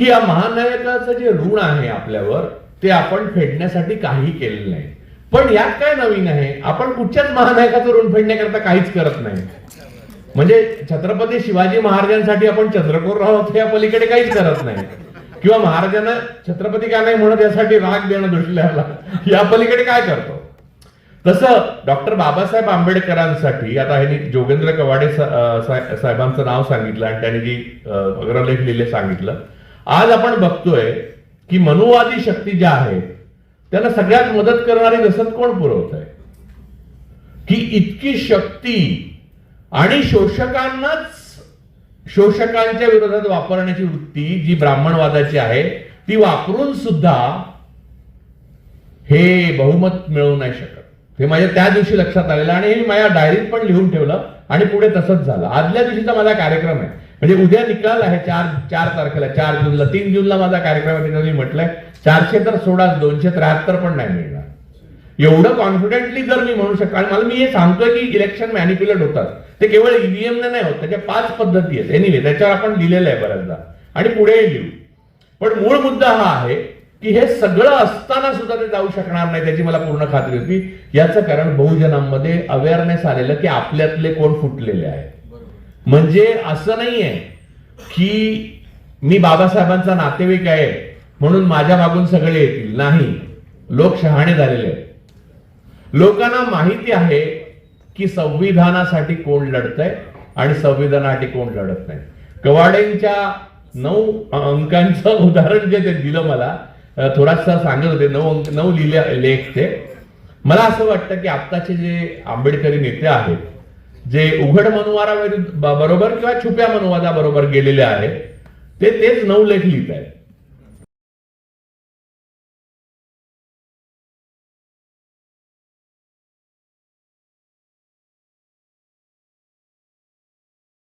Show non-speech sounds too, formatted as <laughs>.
की या महानायकाचं जे ऋण आहे आपल्यावर ते आपण फेडण्यासाठी काही केलेलं नाही. पण यात काय नवीन आहे? आपण कुठच्याच महानायकाचं ऋण फेडण्याकरता काहीच करत नाही. म्हणजे छत्रपती शिवाजी महाराजांसाठी आपण चंद्रकोर आहोत या पलीकडे काहीच करत नाही. किंवा महाराजांना छत्रपती का नाही म्हणत यासाठी राग देणं दुसऱ्याला या पलीकडे काय करतो? तसं डॉक्टर बाबासाहेब आंबेडकरांसाठी आता ह्यांनी जोगेंद्र कवाडे साहेबांचं नाव सांगितलं आणि त्यांनी जी अग्रलेख लिहिले सांगितलं आज आपण बघतोय की मनुवादी शक्ती ज्या आहेत त्यांना सगळ्यात मदत करणारी दसत कोण पुरवत आहे की इतकी शक्ती आणि शोषकांनाच शोषकांच्या विरोधात वापरण्याची वृत्ती जी ब्राह्मणवादाची आहे ती वापरून सुद्धा हे बहुमत मिळवू नाही शकत. हे माझ्या त्या दिवशी लक्षात आलेलं आणि हे माझ्या डायरीत पण लिहून ठेवलं आणि पुढे तसंच झालं. आदल्या दिवशीचा माझा कार्यक्रम आहे. म्हणजे उद्या निकाल आहे चार चार तारखेला चार जूनला तीन जूनला माझा कार्यक्रम आहे त्याच्यात मी म्हटलंय चारशे तर सोडाच दोनशे त्र्याहत्तर पण नाही मिळणार. एवढं कॉन्फिडेंटली जर मी म्हणू शकतो आणि मला मी हे सांगतोय की इलेक्शन मॅनिप्युलेट होतात. ते केवळ ईव्हीएमने नाही होत त्याच्या पाच पद्धती आहेत. एनिवे त्याच्यावर आपण लिहिलेलं आहे बऱ्याचदा. आणि पुढेही लिहू. पण मूळ मुद्दा हा आहे की हे सगळं असताना सुद्धा ते जाऊ शकणार नाही त्याची मला पूर्ण खात्री होती. याचं कारण बहुजनांमध्ये अवेअरनेस आलेलं की आपल्यातले कोण फुटलेले आहेत. म्हणजे असं नाहीये की मी बाबासाहेबांचा नातेवाईक आहे म्हणून माझ्या मागून सगळे येतील. नाही. लोक शहाणे झालेले आहेत. लोकांना माहिती आहे की संविधानासाठी कोण लढतंय आणि संविधानासाठी कोण लढत नाही. कवाडेंच्या नऊ अंकांचं <laughs> उदाहरण जे ते दिलं मला थोडासा सांगत होते नऊ अंक नऊ लिहिले लेख ते. मला असं वाटतं की आत्ताचे जे आंबेडकरी नेते आहेत जे उघड मनुवारा बरोबर किंवा छुप्या मनुवादाबरोबर गेलेले आहेत ते तेच नऊ लेख लिहित आहेत.